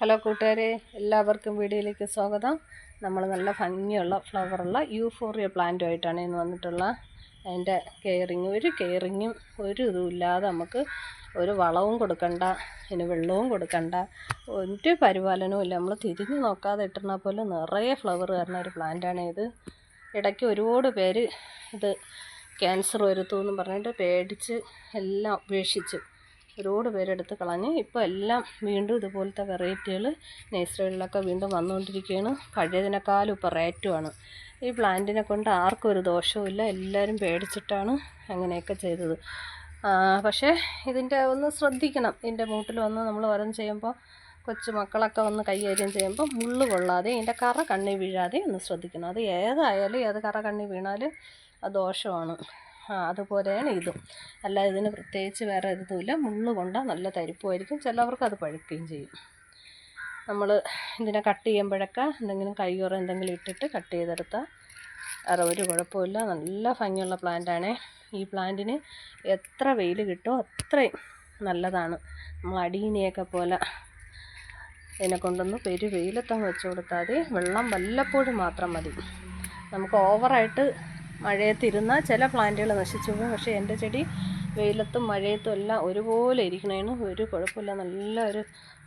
Hello കൂട്ടുകാരെ എല്ലാവർക്കും വീഡിയോയിലേക്ക് സ്വാഗതം. നമ്മൾ നല്ല ഭംഗിയുള്ള ഫ്ലവറുള്ള യൂഫോറിയ പ്ലാന്റുമായിട്ടാണ് ഇന്ന് വന്നിട്ടുള്ള അതിന്റെ കെയറിങ് ഒരു കെയറിങ്ങും ഒരു ഇതും ഇല്ലാതെ നമുക്ക് ഒരു വളവും കൊടുക്കണ്ട ഇനി വെള്ളവും കൊടുക്കണ്ട ഒരു പരിപാലനവും ഇല്ല. നമ്മൾ തിരിഞ്ഞു നോക്കാതെ ഇട്ടിരുന്ന പോലെ നിറയെ ഫ്ലവർ വരുന്ന ഒരു പ്ലാന്റാണ് ഇത്. ഇടയ്ക്ക് ഒരുപാട് പേര് ഇത് ക്യാൻസർ വരുത്തുമെന്ന് പറഞ്ഞിട്ട് പേടിച്ച് എല്ലാം ഉപേക്ഷിച്ചു ഒരുപാട് പേരെടുത്ത് കളഞ്ഞ് ഇപ്പോൾ എല്ലാം വീണ്ടും ഇതുപോലത്തെ വെറൈറ്റികൾ നഴ്സറികളിലൊക്കെ വീണ്ടും വന്നുകൊണ്ടിരിക്കുകയാണ്. പഴയതിനേക്കാളും ഇപ്പോൾ റേറ്റുമാണ് ഈ പ്ലാന്റിനെ കൊണ്ട് ആർക്കും ഒരു ദോഷവുമില്ല എല്ലാവരും പേടിച്ചിട്ടാണ് അങ്ങനെയൊക്കെ ചെയ്തത്. പക്ഷേ ഇതിന്റെ ഒന്ന് ശ്രദ്ധിക്കണം. ഇതിന്റെ മൂട്ടിൽ വന്ന് നമ്മൾ വരം ചെയ്യുമ്പോൾ കൊച്ചു മക്കളൊക്കെ വന്ന് കൈകാര്യം ചെയ്യുമ്പോൾ മുള്ളു കൊള്ളാതെ ഇതിന്റെ കറ കണ്ണി വീഴാതെ ഒന്ന് ശ്രദ്ധിക്കണം. അത് ഏതായാലും ഏത് കറ കണ്ണി വീണാലും അത് ദോഷമാണ്. അതുപോലെയാണ് ഇതും. അല്ല ഇതിന് പ്രത്യേകിച്ച് വേറെ ഇതൊന്നുമില്ല. മുള്ള് കൊണ്ടാൽ നല്ല തരിപ്പുമായിരിക്കും. ചിലവർക്ക് അത് പഴുക്കുകയും ചെയ്യും. നമ്മൾ ഇതിനെ കട്ട് ചെയ്യുമ്പോഴൊക്കെ എന്തെങ്കിലും കയ്യോറ എന്തെങ്കിലും ഇട്ടിട്ട് കട്ട് ചെയ്തെടുത്താൽ വേറെ ഒരു കുഴപ്പമില്ല നല്ല ഭംഗിയുള്ള പ്ലാന്റാണ്. ഈ പ്ലാന്റിന് എത്ര വെയിൽ കിട്ടുമോ അത്രയും നല്ലതാണ്. നമ്മൾ അടീനെയൊക്കെ പോലെ ഇതിനെ കൊണ്ടൊന്ന് പെരു വെയിലത്തങ്ങ് വെച്ച് കൊടുത്താൽ മതി. വെള്ളം വല്ലപ്പോഴും മാത്രം മതി. നമുക്ക് ഓവറായിട്ട് മഴയത്തിരുന്നാൽ ചില പ്ലാന്റുകൾ നശിച്ചു പോകും. പക്ഷേ എന്റെ ചെടി വെയിലത്തും മഴയത്തും എല്ലാം ഒരുപോലെ ഇരിക്കണേന്. ഒരു കുഴപ്പമില്ല. നല്ല ഒരു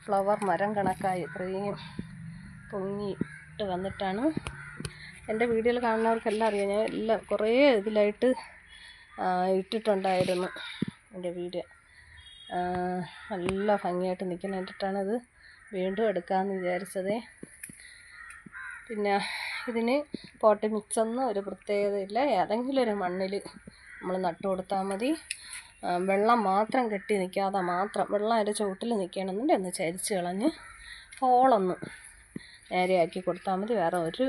ഫ്ലവർ മരം കണക്കായി ഇത്രയും പൊങ്ങിയിട്ട് വന്നിട്ടാണ്. എന്റെ വീഡിയോയിൽ കാണുന്നവർക്കെല്ലാം അറിയാം. ഞാൻ എല്ലാം കുറേ ഇതിലായിട്ട് ഇട്ടിട്ടുണ്ടായിരുന്നു എന്റെ വീഡിയോ. നല്ല ഭംഗിയായിട്ട് നിൽക്കുന്ന കണ്ടിട്ടാണത് വീണ്ടും എടുക്കാമെന്ന് വിചാരിച്ചതേ. പിന്നെ ഇതിന് പോട്ട് മിച്ചൊന്നും ഒരു പ്രത്യേകതയില്ല. ഏതെങ്കിലും ഒരു മണ്ണിൽ നമ്മൾ നട്ടു കൊടുത്താൽ മതി. വെള്ളം മാത്രം കെട്ടി നിൽക്കാതെ മാത്രം വെള്ളം അതിന്റെ ചുവട്ടിൽ നിൽക്കണമെന്നുണ്ടെങ്കിൽ ഒന്ന് ചരിച്ച് കളഞ്ഞ് ഹോളൊന്ന് നേരെയാക്കി കൊടുത്താൽ മതി. വേറെ ഒരു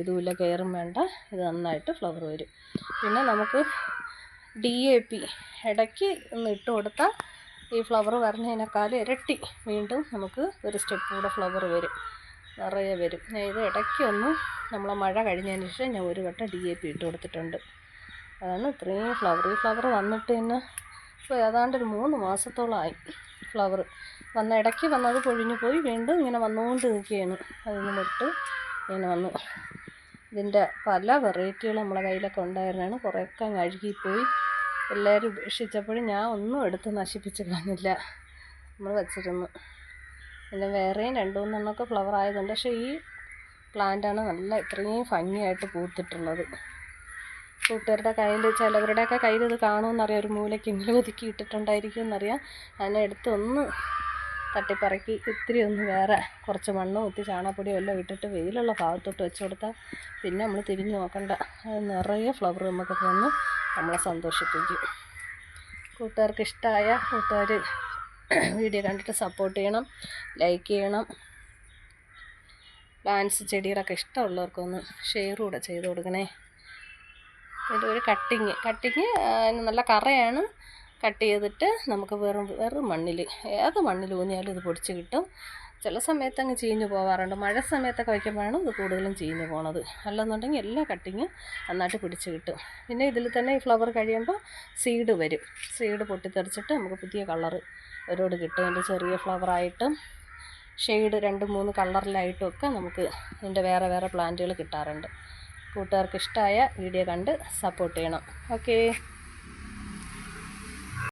ഇതുമില്ല കയറും വേണ്ട. ഇത് നന്നായിട്ട് ഫ്ലവർ വരും. പിന്നെ നമുക്ക് ഡി എ പി ഇടയ്ക്ക് ഒന്ന് ഇട്ട് കൊടുത്താൽ ഈ ഫ്ലവർ വരുന്നതിനേക്കാൾ ഇരട്ടി വീണ്ടും നമുക്ക് ഒരു സ്റ്റെപ്പ് കൂടെ ഫ്ലവർ വരും. നിറയെ വരും. ഞാൻ ഇത് ഇടയ്ക്കൊന്ന് നമ്മൾ മഴ കഴിഞ്ഞതിന് ശേഷം ഞാൻ ഒരു വട്ടം ഡി എ പി ഇട്ട് കൊടുത്തിട്ടുണ്ട്. അതാണ് ഇത്രയും ഫ്ലവർ. ഈ ഫ്ലവർ വന്നിട്ട് തന്നെ ഇപ്പോൾ ഏതാണ്ട് ഒരു മൂന്ന് മാസത്തോളമായി ഫ്ലവർ. വന്ന ഇടയ്ക്ക് വന്നത് പൊഴിഞ്ഞു പോയി വീണ്ടും ഇങ്ങനെ വന്നുകൊണ്ട് നിൽക്കുകയാണ്. അതിന് വിട്ട് ഇങ്ങനെ വന്നു. ഇതിന്റെ പല വെറൈറ്റികൾ നമ്മളെ കയ്യിലൊക്കെ ഉണ്ടായിരുന്നാണ് കുറേയൊക്കെ കഴുകിപ്പോയി എല്ലാവരും ഉപേക്ഷിച്ചപ്പോഴും ഞാൻ ഒന്നും എടുത്ത് നശിപ്പിച്ച് കളഞ്ഞില്ല. നമ്മൾ വച്ചിരുന്നു. പിന്നെ വേറെയും രണ്ട് മൂന്നെണ്ണമൊക്കെ ഫ്ലവർ ആയതുണ്ട് പക്ഷേ ഈ പ്ലാന്റാണ് നല്ല ഇത്രയും ഭംഗിയായിട്ട് പൂത്തിട്ടുള്ളത്. കൂട്ടുകാരുടെ കയ്യിൽ ചിലവരുടെയൊക്കെ കയ്യിൽ ഇത് കാണുമെന്നറിയാം. ഒരു മൂലയ്ക്കെങ്കിലും ഒതുക്കി ഇട്ടിട്ടുണ്ടായിരിക്കും എന്നറിയാം. അതിനെ എടുത്തൊന്ന് തട്ടിപ്പറക്കി ഇത്തിരി ഒന്ന് വേറെ കുറച്ച് മണ്ണും ഒത്തിരി ചാണകപ്പൊടിയും എല്ലാം ഇട്ടിട്ട് വെയിലുള്ള ഭാഗത്തോട്ട് വെച്ച് കൊടുത്താൽ പിന്നെ നമ്മൾ തിരിഞ്ഞ് നോക്കണ്ട. അത് നിറയെ ഫ്ലവർ നമുക്ക് തന്ന് നമ്മളെ സന്തോഷിപ്പിക്കും. കൂട്ടുകാർക്ക് ഇഷ്ടമായ കൂട്ടുകാർ വീഡിയോ കണ്ടിട്ട് സപ്പോർട്ട് ചെയ്യണം ലൈക്ക് ചെയ്യണം. പ്ലാന്റ്സ് ചെടികളൊക്കെ ഇഷ്ടമുള്ളവർക്കൊന്ന് ഷെയർ കൂടെ ചെയ്ത് കൊടുക്കണേ. ഇത് ഒരു കട്ടിങ് കട്ടിങ് നല്ല കറയാണ്. കട്ട് ചെയ്തിട്ട് നമുക്ക് വെറും വെറും മണ്ണിൽ ഏത് മണ്ണിൽ ഊന്നിയാലും ഇത് പൊടിച്ച് കിട്ടും. ചില സമയത്ത് അങ്ങ് ചീഞ്ഞ് പോകാറുണ്ട് മഴ സമയത്തൊക്കെ വയ്ക്കുമ്പോഴാണ് ഇത് കൂടുതലും ചീഞ്ഞ് പോണത്. അല്ലെന്നുണ്ടെങ്കിൽ എല്ലാ കട്ടിങ്ങും നന്നായിട്ട് പിടിച്ച് കിട്ടും. പിന്നെ ഇതിൽ തന്നെ ഈ ഫ്ലവർ കഴിയുമ്പോൾ സീഡ് വരും. സീഡ് പൊട്ടിത്തെറിച്ചിട്ട് നമുക്ക് പുതിയ കളറ് ഒരുപാട് കിട്ടും. അതിന്റെ ചെറിയ ഫ്ലവറായിട്ടും ഷെയ്ഡ് രണ്ട് മൂന്ന് കളറിലായിട്ടും ഒക്കെ നമുക്ക് ഇതിന്റെ വേറെ വേറെ പ്ലാന്റുകൾ കിട്ടാറുണ്ട്. കൂട്ടുകാർക്ക് ഇഷ്ടമായ വീഡിയോ കണ്ട് സപ്പോർട്ട് ചെയ്യണം. ഓക്കേ.